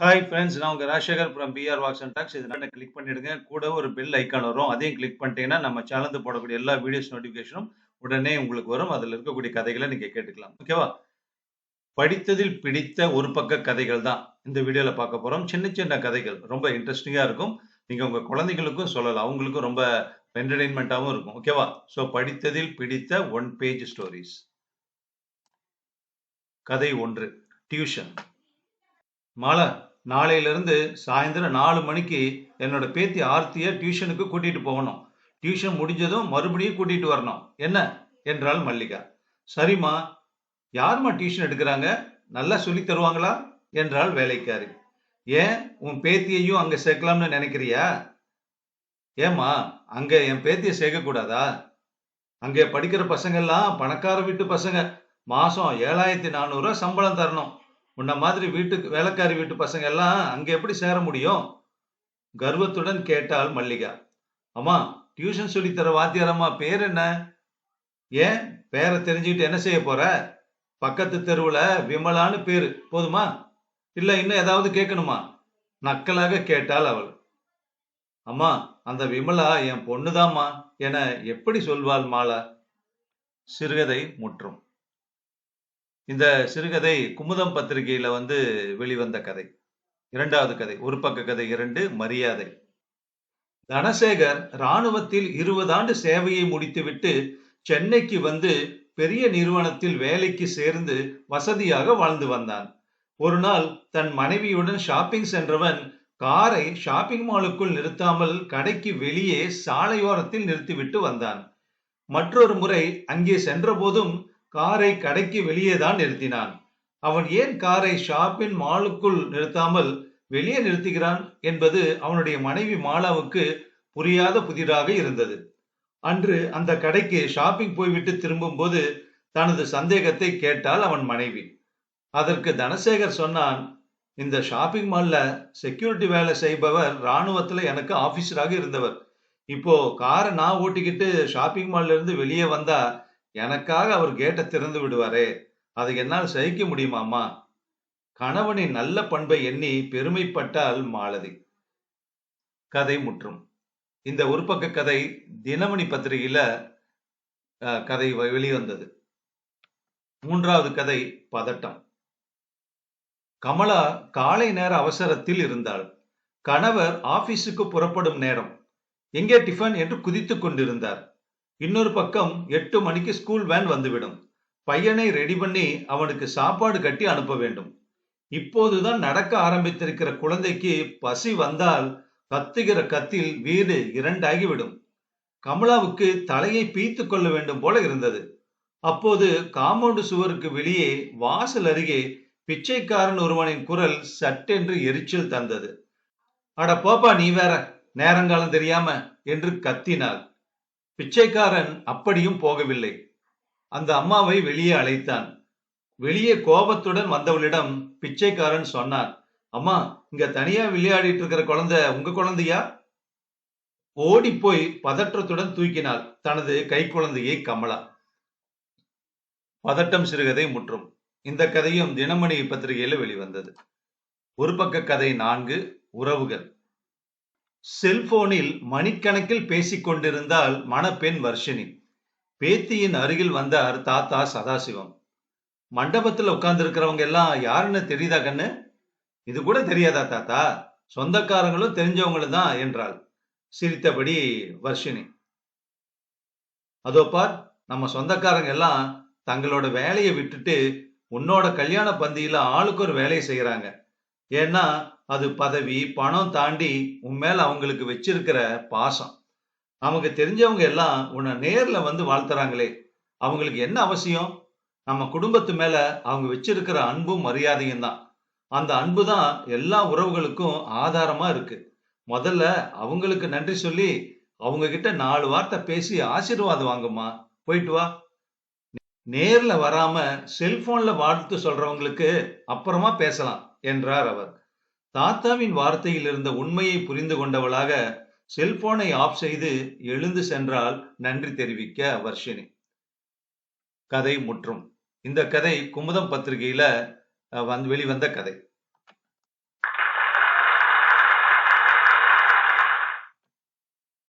Hi friends நான் உங்கள் Rajasekar from PR walks and talks இதனால கிளிக் பண்ணிடுங்க. கூட ஒரு பெல் ஐக்கான் வரும். அதையும் கிளிக் பண்ணிட்டீங்கன்னா நம்ம சேனல் போடக்கூடிய எல்லா வீடியோஸ் நோட்டிஃபிகேஷனும் உடனே உங்களுக்கு வரும். அதில் இருக்கக்கூடிய கதைகளை நீங்கள் கேட்டுக்கலாம். ஓகேவா படித்ததில் பிடித்த ஒரு பக்க கதைகள் தான் இந்த வீடியோவில் பார்க்க போகிறோம் சின்ன சின்ன கதைகள். ரொம்ப இன்ட்ரெஸ்டிங்காக இருக்கும். நீங்கள் உங்கள் குழந்தைகளுக்கும் சொல்லலாம். அவங்களுக்கும் ரொம்ப என்டர்டைன்மெண்ட்டாகவும் இருக்கும். ஓகேவா ஸோ படித்ததில் பிடித்த ஒன் பேஜ் ஸ்டோரிஸ் கதை ஒன்று. டியூஷன் மாலை நாளையிலிருந்து சாயந்தரம் நாலு மணிக்கு என்னோட பேத்தி ஆர்த்தியை டியூஷனுக்கு கூட்டிட்டு போகணும். டியூஷன் முடிஞ்சதும் மறுபடியும் கூட்டிட்டு வரணும். என்ன? என்றாள் மல்லிகா. சரிம்மா. யாரும்மா டியூஷன் எடுக்கிறாங்க? நல்லா சொல்லி தருவாங்களா? என்றாள் வேலைக்காரி. ஏன்? உன் பேத்தியையும் அங்கே சேர்க்கலாம்னு நினைக்கிறியா? ஏம்மா அங்கே என் பேத்தியை சேர்க்கக்கூடாதா? அங்கே படிக்கிற பசங்கள்லாம் பணக்கார வீட்டு பசங்க. மாதம் ஏழாயிரத்தி நானூறுரூவா சம்பளம் தரணும். உன்ன மாதிரி வீட்டுக்கு வேலைக்காரி வீட்டு பசங்க எல்லாம் அங்க எப்படி சேர முடியும்? கர்வத்துடன் கேட்டாள் மல்லிகா. அம்மா டியூஷன் சொல்லி தர வாத்தியாரம்மா பேர் என்ன? ஏன்? பேரை தெரிஞ்சுக்கிட்டு என்ன செய்ய போற? பக்கத்து தெருவுல விமலான்னு பேரு. போதுமா? இல்ல இன்னும் ஏதாவது கேட்கணுமா? நக்கலாக கேட்டாள் அவள். அம்மா அந்த விமலா என் பொண்ணுதாம்மா என எப்படி சொல்வாள் மாலா? சிறுகதை முற்றும். இந்த சிறுகதை குமுதம் பத்திரிகையில வந்து வெளிவந்த கதை. இரண்டாவது கதை ஒரு பக்க கதை இரண்டு மரியாதை. தனசேகர் ராணுவத்தில் இருபது ஆண்டு சேவையை முடித்துவிட்டு சென்னைக்கு வந்து பெரிய நிறுவனத்தில் வேலைக்கு சேர்ந்து வசதியாக வாழ்ந்து வந்தான். ஒரு நாள் தன் மனைவியுடன் ஷாப்பிங் சென்றவன் காரை ஷாப்பிங் மாலுக்குள் நிறுத்தாமல் கடைக்கு வெளியே சாலையோரத்தில் நிறுத்திவிட்டு வந்தான். மற்றொரு முறை அங்கே சென்றபோதும் காரை கடைக்கு வெளியே தான் நிறுத்தினான். அவன் ஏன் காரை ஷாப்பின் மாலுக்குள் நிறுத்தாமல் வெளியே நிறுத்துகிறான் என்பது அவனுடைய மனைவி மாலாவுக்கு புரியாத புதிராக இருந்தது. அன்று அந்த கடைக்கு ஷாப்பிங் போய்விட்டு திரும்பும் போது தனது சந்தேகத்தை கேட்டால் அவன் மனைவி. அதற்கு தனசேகர் சொன்னான் இந்த ஷாப்பிங் மால்ல செக்யூரிட்டி வேலை செய்பவர் ராணுவத்துல எனக்கு ஆபீசராக இருந்தவர். இப்போ காரை நான் ஓட்டிக்கிட்டு ஷாப்பிங் மால்ல இருந்து வெளியே வந்தா எனக்காக அவர் கேட்டை திறந்து விடுவாரே. அதை என்னால் சகிக்க முடியுமாமா கணவனின் நல்ல பண்பை எண்ணி பெருமைப்பட்டால் மாலதி. கதை முற்றும். இந்த ஒரு பக்க கதை தினமணி பத்திரிகையில கதை வெளிவந்தது. மூன்றாவது கதை பதட்டம். கமலா காலை நேர அவசரத்தில் இருந்தாள். கணவர் ஆபீஸுக்கு புறப்படும் நேரம். எங்கே டிஃபன் என்று குதித்துக் கொண்டிருந்தார். இன்னொரு பக்கம் எட்டு மணிக்கு ஸ்கூல் வேன் வந்துவிடும். பையனை ரெடி பண்ணி அவனுக்கு சாப்பாடு கட்டி அனுப்ப வேண்டும். இப்போதுதான் நடக்க ஆரம்பித்திருக்கிற குழந்தைக்கு பசி வந்தால் கத்துகிற கத்தில் வீடு இரண்டாகிவிடும். கமலாவுக்கு தலையை பீத்து கொள்ள வேண்டும் போல இருந்தது. அப்போது காம்பவுண்டு சுவருக்கு வெளியே வாசல் அருகே பிச்சைக்காரன் ஒருவனின் குரல் சட்டென்று எரிச்சல் தந்தது. அட போப்பா நீ வேற நேரங்காலம் தெரியாம என்று கத்தினாள். பிச்சைக்காரன் அப்படியும் போகவில்லை. அந்த அம்மாவை வெளியே அழைத்தான். வெளியே கோபத்துடன் வந்தவளிடம் பிச்சைக்காரன் சொன்னான் அம்மா இங்க தனியா விளையாடிட்டு இருக்கிற குழந்தை உங்க குழந்தையா? ஓடி போய் பதற்றத்துடன் தூக்கினாள் தனது கை குழந்தையை கமலா. பதட்டம் சிறுகதை முற்றும். இந்த கதையும் தினமணி பத்திரிகையில வெளிவந்தது. ஒரு பக்க கதை நான்கு உறவுகள். செல்போனில் மணிக்கணக்கில் பேசிக் கொண்டிருந்தால் மணப்பெண் வர்ஷினி. பேத்தியின் அருகில் வந்தார் தாத்தா சதாசிவம். மண்டபத்துல உட்கார்ந்துருக்கிறவங்க எல்லாம் யாருன்னு தெரியுதா கண்ணு? இது கூட தெரியாதா தாத்தா? சொந்தக்காரங்களும் தெரிஞ்சவங்களும் தான் என்றாள் சிரித்தபடி வர்ஷினி. அதோ பார் நம்ம சொந்தக்காரங்க எல்லாம் தங்களோட வேலையை விட்டுட்டு உன்னோட கல்யாண பந்தியில ஆளுக்கு ஒரு வேலையை செய்யறாங்க. ஏன்னா அது பதவி பணம் தாண்டி உன் மேல அவங்களுக்கு வச்சிருக்கிற பாசம். நமக்கு தெரிஞ்சவங்க எல்லாம் உன்னை நேர்ல வந்து வாழ்த்துறாங்களே. அவங்களுக்கு என்ன அவசியம்? நம்ம குடும்பத்து மேல அவங்க வச்சிருக்கிற அன்பும் மரியாதையும் தான். அந்த அன்பு தான் எல்லா உறவுகளுக்கும் ஆதாரமா இருக்கு. முதல்ல அவங்களுக்கு நன்றி சொல்லி அவங்க கிட்ட நாலு வார்த்தை பேசி ஆசீர்வாதம் வாங்கம்மா. போயிட்டு வா. நேர்ல வராம செல்போன்ல வாழ்த்து சொல்றவங்களுக்கு அப்புறமா பேசலாம் என்றார் அவர். தாத்தாவின் வார்த்தையில் இருந்த உண்மையை புரிந்து கொண்டவளாக செல்போனை ஆஃப் செய்து எழுந்து சென்றால் நன்றி தெரிவிக்க வர்ஷினி. கதை முற்றும். இந்த கதை குமுதம் பத்திரிகையில வந்து வெளிவந்த கதை.